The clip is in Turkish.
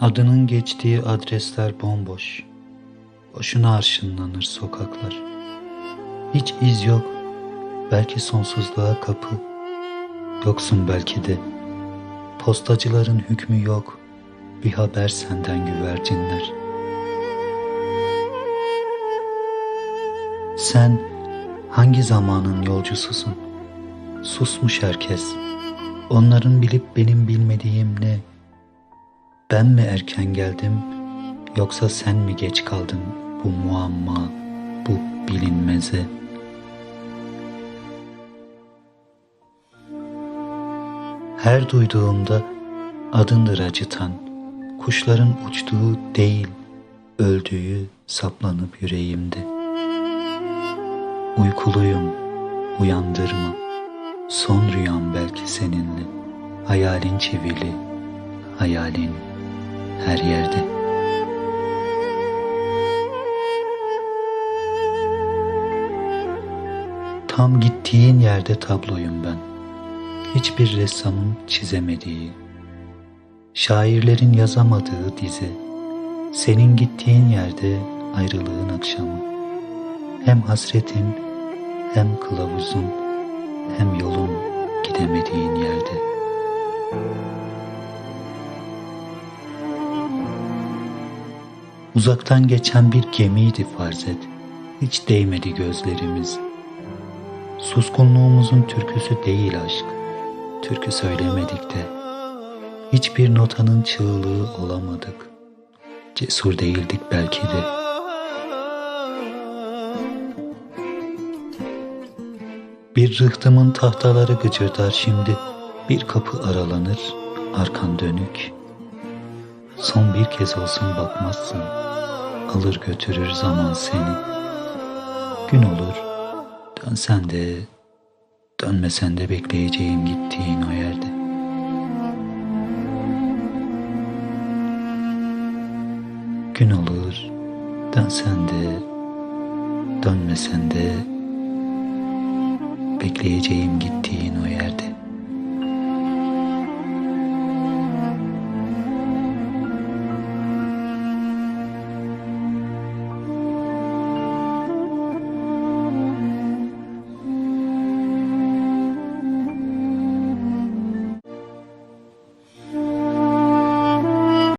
Adının geçtiği adresler bomboş. Boşuna arşınlanır sokaklar. Hiç iz yok. Belki sonsuzluğa kapı. Yoksun belki de. Postacıların hükmü yok. Bir haber senden güvercinler. Sen hangi zamanın yolcususun? Susmuş herkes. Onların bilip benim bilmediğim ne? Ben mi erken geldim yoksa sen mi geç kaldın bu muamma, bu bilinmeze? Her duyduğumda adındır acıtan, kuşların uçtuğu değil, öldüğü saplanıp yüreğimde. Uykuluyum, uyandırma, son rüyam belki seninle, hayalin çivili, hayalin her yerde. Tam gittiğin yerde tabloyum ben. Hiçbir ressamın çizemediği, şairlerin yazamadığı dizi. Senin gittiğin yerde ayrılığın akşamı. Hem hasretin, hem kılavuzun, hem yolun gidemediğin yerde.'' Uzaktan geçen bir gemiydi farz et. Hiç değmedi gözlerimiz. Suskunluğumuzun türküsü değil aşk. Türkü söylemedik de. Hiçbir notanın çığlığı olamadık. Cesur değildik belki de. Bir rıhtımın tahtaları gıcırdar şimdi. Bir kapı aralanır, arkan dönük. Son bir kez olsun bakmazsın. Alır götürür zaman seni. Gün olur. Dönsen de, dönmesen de bekleyeceğim gittiğin o yerde. Gün olur. Dönsen de, dönmesen de bekleyeceğim gittiğin o yerde.